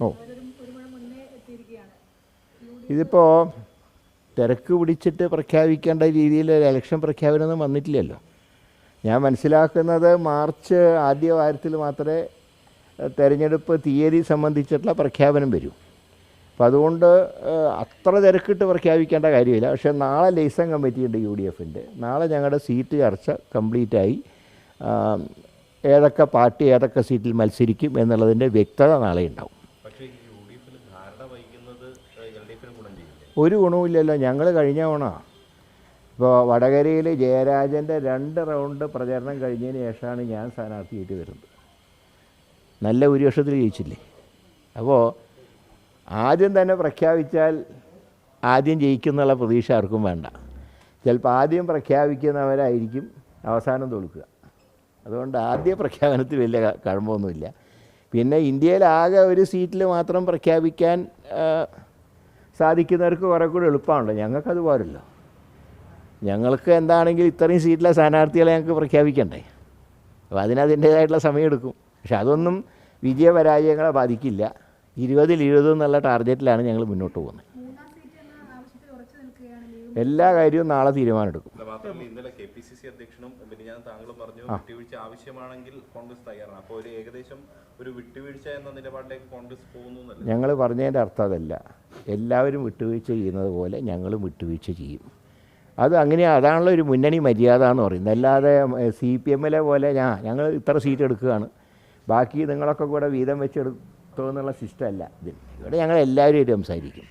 ഓ. ഇതിപ്പോ ഇതിപ്പോൾ തിരക്ക് പിടിച്ചിട്ട് പ്രഖ്യാപിക്കേണ്ട രീതിയിൽ ഒരു ഇലക്ഷൻ പ്രഖ്യാപനമൊന്നും വന്നിട്ടില്ലല്ലോ. ഞാൻ മനസ്സിലാക്കുന്നത് മാർച്ച് ആദ്യ വാരത്തിൽ മാത്രമേ തെരഞ്ഞെടുപ്പ് തീയതി സംബന്ധിച്ചിട്ടുള്ള പ്രഖ്യാപനം വരൂ. അപ്പോൾ അതുകൊണ്ട് അത്ര തിരക്കിട്ട് പ്രഖ്യാപിക്കേണ്ട കാര്യമില്ല. പക്ഷേ നാളെ ലൈസൺ കമ്മിറ്റിയുണ്ട് യു ഡി എഫിന്റെ. നാളെ ഞങ്ങളുടെ സീറ്റ് ചർച്ച കംപ്ലീറ്റ് ആയി ആം, ഏതൊക്കെ പാർട്ടി ഏതൊക്കെ സീറ്റിൽ മത്സരിക്കും എന്നുള്ളതിന്റെ വ്യക്തത നാളെ ഉണ്ടാവും. ഗുണം ഒരു ഗുണവുമില്ലല്ലോ. ഞങ്ങൾ കഴിഞ്ഞ തവണ ഇപ്പോൾ വടകരയിൽ ജയരാജന്റെ രണ്ട് റൗണ്ട് പ്രചരണം കഴിഞ്ഞതിന് ശേഷമാണ് ഞാൻ സ്ഥാനാർത്ഥിയായിട്ട് വരുന്നത്. നല്ല ഭൂരിപക്ഷത്തിൽ ജയിച്ചില്ലേ? അപ്പോൾ ആദ്യം തന്നെ പ്രഖ്യാപിച്ചാൽ ആദ്യം ജയിക്കുന്നുള്ള പ്രതീക്ഷ ആർക്കും വേണ്ട. ചിലപ്പോൾ ആദ്യം പ്രഖ്യാപിക്കുന്നവരായിരിക്കും അവസാനം തോൽക്കുക. അതുകൊണ്ട് ആദ്യ പ്രഖ്യാപനത്തിൽ വലിയ കഴമ്പൊന്നുമില്ല. പിന്നെ ഇന്ത്യയിലാകെ ഒരു സീറ്റിൽ മാത്രം പ്രഖ്യാപിക്കാൻ സാധിക്കുന്നവർക്ക് കുറേ കൂടി എളുപ്പമാണല്ലോ. ഞങ്ങൾക്കത് പോരല്ലോ. ഞങ്ങൾക്ക് എന്താണെങ്കിൽ ഇത്രയും സീറ്റിലെ സ്ഥാനാർത്ഥികളെ ഞങ്ങൾക്ക് പ്രഖ്യാപിക്കണ്ടേ? അപ്പോൾ അതിനതിന്റേതായിട്ടുള്ള സമയമെടുക്കും. പക്ഷെ അതൊന്നും വിജയപരാജയങ്ങളെ ബാധിക്കില്ല. ഇരുപതിൽ ഇരുപത് എന്നുള്ള ടാർഗറ്റിലാണ് ഞങ്ങൾ മുന്നോട്ട് പോകുന്നത്. എല്ലാ കാര്യവും നാളെ തീരുമാനമെടുക്കും. ഇന്നലെ കെ പി സി സി അധ്യക്ഷനും പിന്നെ ഞാൻ താങ്കളും പറഞ്ഞു വിട്ടുവീഴ്ച ആവശ്യമാണെങ്കിൽ കോൺഗ്രസ് തയ്യാറാണ്. അപ്പോൾ ഒരു ഏകദേശം ഒരു വിട്ടുവീഴ്ച എന്ന നിലപാടിലേക്ക് കോൺഗ്രസ് പോകുന്നു ഞങ്ങൾ പറഞ്ഞതിന്റെ അർത്ഥം അതല്ല. എല്ലാവരും വിട്ടുവീഴ്ച ചെയ്യുന്നത് പോലെ ഞങ്ങളും വിട്ടുവീഴ്ച ചെയ്യും. അത് അങ്ങനെ അതാണല്ലോ ഒരു മുന്നണി മര്യാദ എന്ന് പറയുന്നത്. അല്ലാതെ സി പി എമ്മിലെ പോലെ ഞാൻ ഞങ്ങൾ ഇത്ര സീറ്റ് എടുക്കുകയാണ്. ബാക്കി നിങ്ങളൊക്കെ കൂടെ വീതം വെച്ചെടുത്തോ എന്നുള്ള സിസ്റ്റം അല്ല ഇതിൽ ഇവിടെ ഞങ്ങൾ എല്ലാവരും സംസാരിക്കും.